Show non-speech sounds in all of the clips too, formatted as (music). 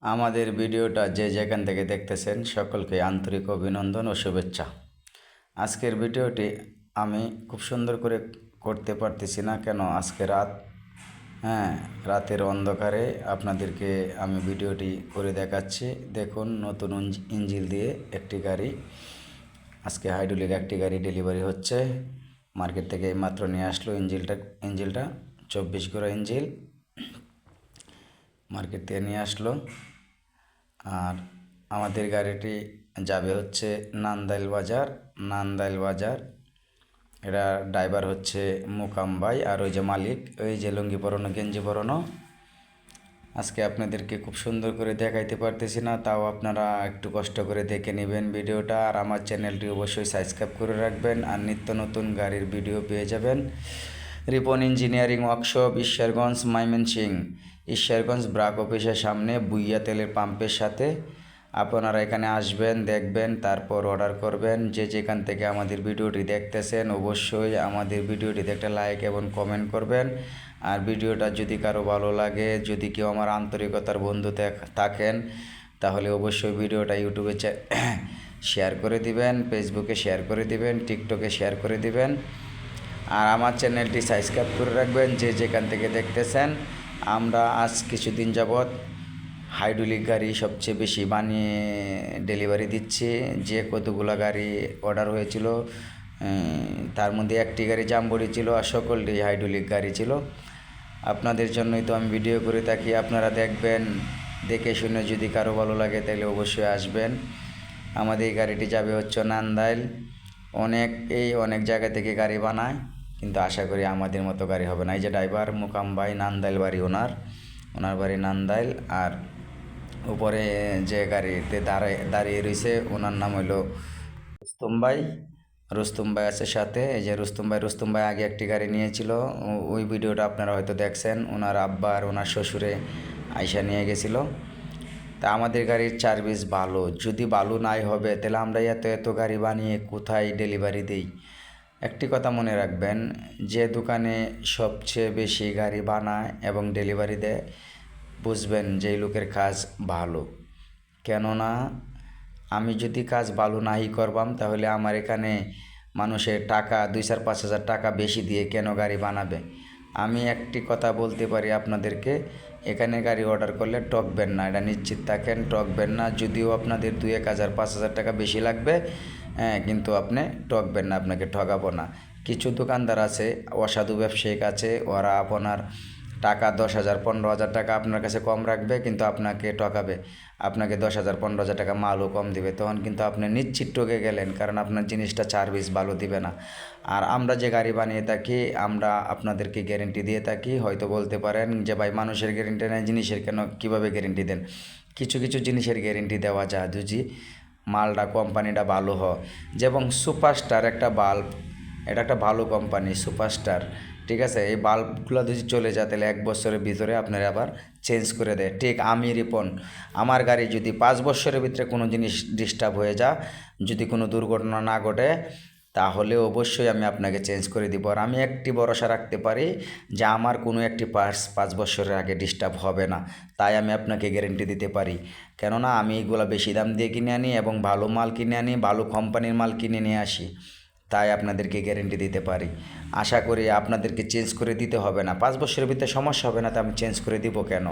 আমাদের ভিডিওটা যে যেখান থেকে দেখতেছেন সকলকে আন্তরিক অভিনন্দন ও শুভেচ্ছা। আজকের ভিডিওটি আমি খুব সুন্দর করে করতে পারতেছি না কেন আজকে রাত হ্যাঁ রাতের অন্ধকারে আপনাদেরকে আমি ভিডিওটি করে দেখাচ্ছি। দেখুন, নতুন ইঞ্জ- ইঞ্জিল দিয়ে একটি গাড়ি, আজকে হাইড্রোলিক একটি গাড়ি ডেলিভারি হচ্ছে। মার্কেট থেকে মাত্র নিয়ে আসলো ইঞ্জিলটা ইঞ্জিলটা, চব্বিশ গোড়া ইঞ্জিল। মার্কেট থেকে নিয়ে আসলো। আর আমাদের গাড়িটি যাবে হচ্ছে নান্দাইল বাজার। নান্দাইল বাজার এটা ড্রাইভার হচ্ছে মুকাম ভাই আর ওই যে মালিক, ওই যে লুঙ্গি পরানো, গেঞ্জি পরানো। আজকে আপনাদেরকে খুব সুন্দর করে দেখাইতে পারতেছি না, তাও আপনারা একটু কষ্ট করে দেখে নেবেন ভিডিওটা। আর আমার চ্যানেলটি অবশ্যই সাবস্ক্রাইব করে রাখবেন আর নিত্য নতুন গাড়ির ভিডিও পেয়ে যাবেন। রিপন ইঞ্জিনিয়ারিং ওয়ার্কশপ, ঈশ্বরগঞ্জ ময়মনসিং ঈশ্বরগঞ্জ ব্রাক অফিসের সামনে বুইয়া তেলের পাম্পের সাথে। আপনারা এখানে আসবেন, দেখবেন, তারপর অর্ডার করবেন। যে যেখান থেকে আমাদের ভিডিওটি দেখতেছেন, অবশ্যই আমাদের ভিডিওটিতে একটা লাইক এবং কমেন্ট করবেন। আর ভিডিওটা যদি কারও ভালো লাগে, যদি কেউ আমার আন্তরিকতার বন্ধু থাকেন, তাহলে অবশ্যই ভিডিওটা ইউটিউবে শেয়ার (coughs) করে দিবেন ফেসবুকে শেয়ার করে দিবেন টিকটকে শেয়ার করে দিবেন। আর আমার চ্যানেলটি সাবস্ক্রাইব করে রাখবেন, যে যেখান থেকে দেখতেছেন। আমরা আজ কিছুদিন যাবৎ হাইড্রোলিক গাড়ি সবচেয়ে বেশি বানিয়ে ডেলিভারি দিচ্ছি। যে কতগুলো গাড়ি অর্ডার হয়েছিল তার মধ্যে একটি গাড়ি জাম্বরি ছিল আর সকলটি হাইড্রোলিক গাড়ি ছিল। আপনাদের জন্যই তো আমি ভিডিও করে থাকি, আপনারা দেখবেন, দেখে শুনে যদি কারও ভালো লাগে তাহলে অবশ্যই আসবেন। আমাদের এই গাড়িটি যাবে হচ্ছে নান্দাইল। অনেক, এই অনেক জায়গা থেকে গাড়ি বানায়। কিন্তু আশা করি আমাদের মতো গাড়ি হবে না। এই যে ড্রাইভার মুকামবাই নান্দাইল বাড়ি ওনার। ওনার বাড়ি নান্দাইল আর উপরে যে গাড়িতে দাঁড়ায়, দাঁড়িয়ে রয়েছে, ওনার নাম হলো রুস্তম ভাই। রুস্তম ভাই আছে সাথে। এই যে রুস্তম ভাই রুস্তম ভাই আগে একটি গাড়ি নিয়েছিল। ওই ভিডিওটা আপনারা হয়তো দেখছেন। ওনার আব্বা আর ওনার শ্বশুরে আয়সা নিয়ে গেছিল। তা আমাদের গাড়ির সার্ভিস ভালো। যদি ভালো নাই হবে, তাহলে আমরা এত এত গাড়ি বানিয়ে কোথায় ডেলিভারি দিই? একটি কথা মনে রাখবেন, যে দোকানে সবচেয়ে বেশি গাড়ি বানায় এবং ডেলিভারি দেয়, বুঝবেন যে লোকের কাজ ভালো। কেননা, আমি যদি কাজ ভালো নাই করবাম, তাহলে আমার এখানে মানুষের টাকা, দুই চার, পাঁচ হাজার টাকা বেশি দিয়ে কেন গাড়ি বানাবে? আমি একটি কথা বলতে পারি আপনাদেরকে, এখানে গাড়ি অর্ডার করলে টকবেন না, এটা নিশ্চিত থাকেন টকবেন না, যদিও আপনাদের দুই এক হাজার, পাঁচ হাজার টাকা বেশি লাগবে হ্যাঁ কিন্তু আপনি ঠকবেন না, আপনাকে ঠকাবো না। কিছু দোকানদার আছে, অসাধু ব্যবসায়িক আছে, ওরা আপনার টাকা দশ হাজার, পনেরো হাজার টাকা আপনার কাছে কম রাখবে, কিন্তু আপনাকে ঠকাবে। আপনাকে দশ হাজার, পনেরো হাজার টাকা মালও কম দিবে। তখন কিন্তু আপনি নিশ্চিত ঠকে গেলেন, কারণ আপনার জিনিসটা সার্ভিস ভালো দিবে না। আর আমরা যে গাড়ি বানিয়ে থাকি, আমরা আপনাদেরকে গ্যারেন্টি দিয়ে থাকি। হয়তো বলতে পারেন যে, ভাই, মানুষের গ্যারেন্টি নেই, জিনিসের কেন, কীভাবে গ্যারেন্টি দেন? কিছু কিছু জিনিসের গ্যারেন্টি দেওয়া যায় যদি মালটা, কোম্পানিটা ভালো হ। যেমন সুপারস্টার একটা বাল্ব, এটা একটা ভালো কোম্পানি, সুপারস্টার, ঠিক আছে? এই বাল্বগুলো যদি চলে যায়, তাহলে এক বছরের ভিতরে আপনারা আবার চেঞ্জ করে দেয়। ঠিক আমি রিপন, আমার গাড়ি যদি পাঁচ বছরের ভিতরে কোনো জিনিস ডিস্টার্ব হয়ে যা যদি কোনো দুর্ঘটনা না ঘটে তাহলে অবশ্যই আমি আপনাকে চেঞ্জ করে দিব। আর আমি একটি ভরসা রাখতে পারি যে আমার কোনো একটি পার্টস পাঁচ বছরের আগে ডিস্টার্ব হবে না। তাই আমি আপনাকে গ্যারেন্টি দিতে পারি। কেননা আমি এগুলো বেশি দাম দিয়ে কিনে আনি এবং ভালো মাল কিনে আনি, ভালো কোম্পানির মাল কিনে নিয়ে আসি। তাই আপনাদেরকে গ্যারেন্টি দিতে পারি। আশা করি আপনাদেরকে চেঞ্জ করে দিতে হবে না। পাঁচ বছরের ভিতরে সমস্যা হবে না, তো আমি চেঞ্জ করে দিব কেন?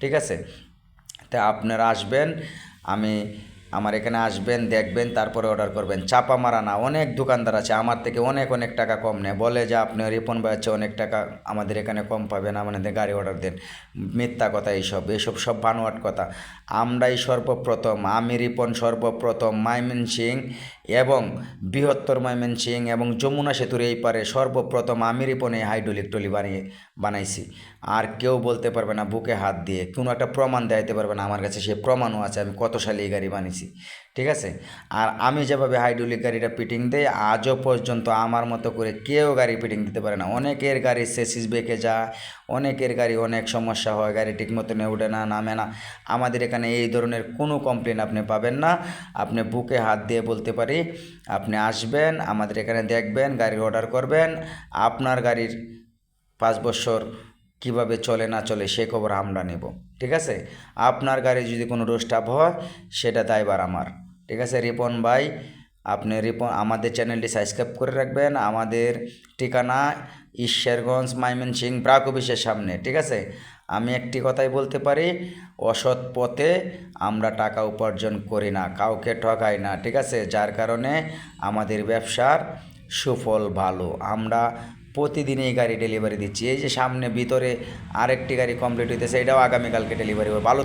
ঠিক আছে? তা আপনারা আসবেন, আমি আমার এখানে আসবেন, দেখবেন, তারপরে অর্ডার করবেন। চাপা মারা না, অনেক দোকানদার আছে, আমার থেকে অনেক অনেক টাকা কম নেয়। বলে যে আপনি রিপন ভাই অনেক টাকা আমাদের এখানে কম পাবেন, আমাদের গাড়ি অর্ডার দেন। মিথ্যা কথা এইসব এইসব সব বানোয়াট কথা। আমরাই সর্বপ্রথম, আমি রিপন সর্বপ্রথম, মাইমেন সিং এবং বৃহত্তর মাইমেন সিং এবং যমুনা সেতুর এই পারে সর্বপ্রথম আমি রিপন এই হাইড্রোলিক টলি বানিয়ে, বানাইছি। আর কেউ বলতে পারবে না, বুকে হাত দিয়ে। কোনো একটা প্রমাণ দেখাইতে পারবে না, আমার কাছে সে প্রমাণও আছে, আমি কত সালে এই গাড়ি বানিয়েছি। ঠিক আছে? আর আমি যেভাবে হাইড্রোলিক গাড়িটা ফিটিং দেই, আজও পর্যন্ত আমার মতো করে কেউ গাড়ি ফিটিং দিতে পারে না। অনেকের গাড়ি সেসিস বেঁকে যায়, অনেকের গাড়ি অনেক সমস্যা হয়, গাড়ি ঠিক মতন উঠে না, নামে না। আমাদের এখানে এই ধরনের কোনো কমপ্লেন আপনি পাবেন না। আপনি বুকে হাত দিয়ে বলতে পারি, আপনি আসবেন, আমাদের এখানে দেখবেন, গাড়ির অর্ডার করবেন। আপনার গাড়ির পাঁচ বছর কীভাবে চলে না চলে সে খবর আমরা নেব, ঠিক আছে? আপনার গাড়ি যদি কোনো রোস্টাপ হয়, সেটা দায়বার আমার, ঠিক আছে? রিপন ভাই, আপনি রিপন, আমাদের চ্যানেলটি সাবস্ক্রাইব করে রাখবেন। আমাদের ঠিকানা ঈশ্বরগঞ্জ মাইমনসিং ব্রাক অফিসের সামনে, ঠিক আছে? আমি একটি কথাই বলতে পারি, অসৎ পথে আমরা টাকা উপার্জন করি না, কাউকে ঠকাই না, ঠিক আছে? যার কারণে আমাদের ব্যবসার সুফল ভালো। আমরা প্রতিদিনই গাড়ি ডেলিভারি দিচ্ছি। এই যে সামনে ভিতরে আরেকটি গাড়ি কমপ্লিট হইতেছে, এটাও আগামীকালকে ডেলিভারি হবে। ভালো